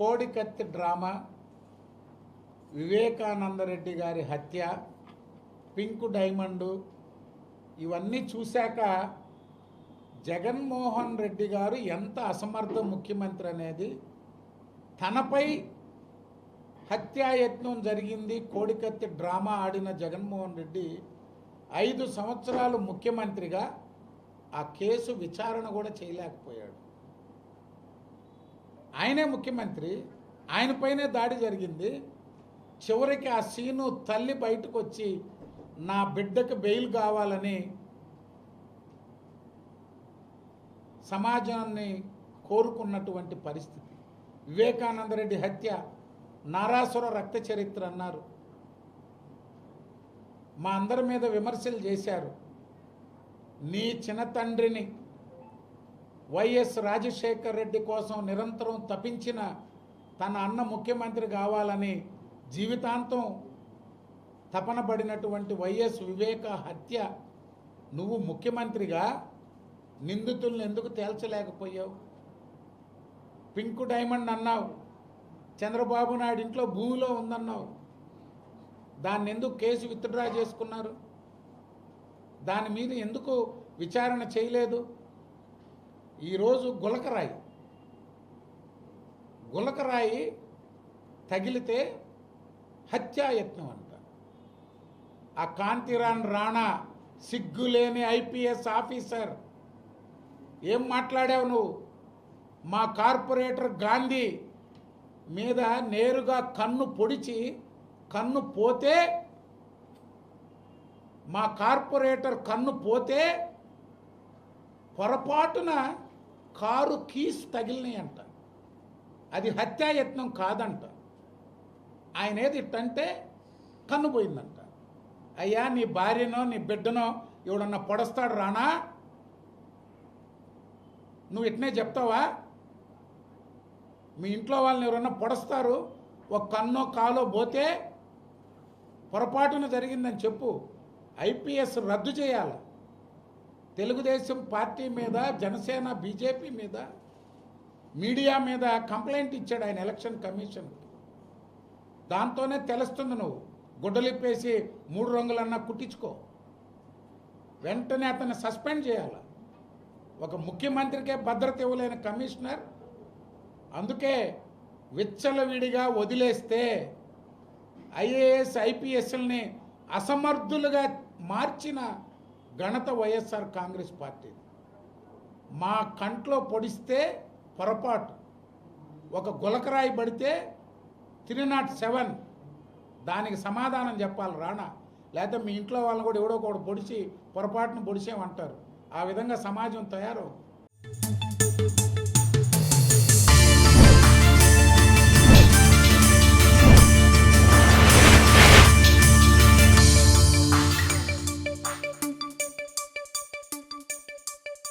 కోడికత్తి drama Vivekananda Reddy గారి హత్య pink diamond ఇవన్నీ చూశాక జగన్మోహన్ రెడ్డి గారు ఎంత అసమర్థ ముఖ్యమంత్రి అనేది తనపై హత్యాయత్నం జరిగింది. కోడికత్తి డ్రామా ఆడిన జగన్మోహన్ రెడ్డి ఐదు సంవత్సరాలు ముఖ్యమంత్రిగా ఆ కేసు విచారణ కూడా చేయలేకపోయాడు. ఆయనే ముఖ్యమంత్రి ఆయనపైనే దాడి జరిగింది. చివరికి ఆ సీను తల్లి బయటకు వచ్చి నా బిడ్డకు బెయిల్ కావాలని సమాజాన్ని కోరుకున్నటువంటి పరిస్థితి. వివేకానందరెడ్డి హత్య నారాసుర రక్త చరిత్ర అన్నారు. మా అందరి మీద విమర్శలు చేశారు. నీ చిన్న తండ్రిని వైఎస్ రాజశేఖర్ రెడ్డి కోసం నిరంతరం తపించిన తన అన్న ముఖ్యమంత్రి కావాలని జీవితాంతం తపనబడినటువంటి వైఎస్ వివేక హత్య నువ్వు ముఖ్యమంత్రిగా నిందితుల్ని ఎందుకు తేల్చలేకపోయావు? పింక్ డైమండ్ అన్నావు. చంద్రబాబు నాయుడు ఇంట్లో భూమిలో ఉందన్నావు. దాన్ని ఎందుకు కేసు విత్డ్రా చేసుకున్నారు? దాని మీద ఎందుకు విచారణ చేయలేదు? ఈరోజు గులకరాయి. గులకరాయి తగిలితే హత్యాయత్నం అంట. ఆ కాంతిరాన్ రాణా సిగ్గులేని ఐపీఎస్ ఆఫీసర్. ఏం మాట్లాడావు నువ్వు? మా కార్పొరేటర్ గాంధీ మీద నేరుగా కన్ను పొడిచి కన్ను పోతే మా కార్పొరేటర్ కన్ను పోతే పొరపాటున కారు కీస్ తగిలినాయంట. అది హత్యాయత్నం కాదంట. ఆయన ఏది ఇట్టంటే కన్నుపోయిందంట అయ్యా నీ భార్యనో నీ బిడ్డనో ఎవడన్నా పొడస్తాడు రానా? నువ్వు ఇట్నే చెప్తావా? మీ ఇంట్లో వాళ్ళని ఎవరన్నా పొడస్తారు? ఒక కన్నో కాలో పోతే పొరపాటున జరిగిందని చెప్పు. ఐపీఎస్ రద్దు చేయాలి. తెలుగుదేశం పార్టీ మీద జనసేన బీజేపీ మీద మీడియా మీద కంప్లైంట్ ఇచ్చాడు ఆయన ఎలక్షన్ కమిషన్ దాంతోనే తెలుస్తుంది నువ్వు. గుడ్డలిప్పేసి మూడు రంగులన్నా కుట్టించుకో. వెంటనే అతన్ని సస్పెండ్ చేయాలి. ఒక ముఖ్యమంత్రికే భద్రత ఇవ్వలేని కమిషనర్. అందుకే విచ్చలవిడిగా వదిలేస్తే ఐఏఎస్ ఐపీఎస్ఎల్ని అసమర్థులుగా మార్చిన ఘనత వైఎస్ఆర్ కాంగ్రెస్ పార్టీ. మా కంట్లో పొడిస్తే పొరపాటు. ఒక గులకరాయి పడితే త్రీ నాట్ సెవెన్. దానికి సమాధానం చెప్పాలి రానా. లేకపోతే మీ ఇంట్లో వాళ్ళని కూడా ఎవడో ఒకడు పొడిచి పొరపాటును పొడిచేమంటారు ఆ విధంగా సమాజం తయారవుతుంది.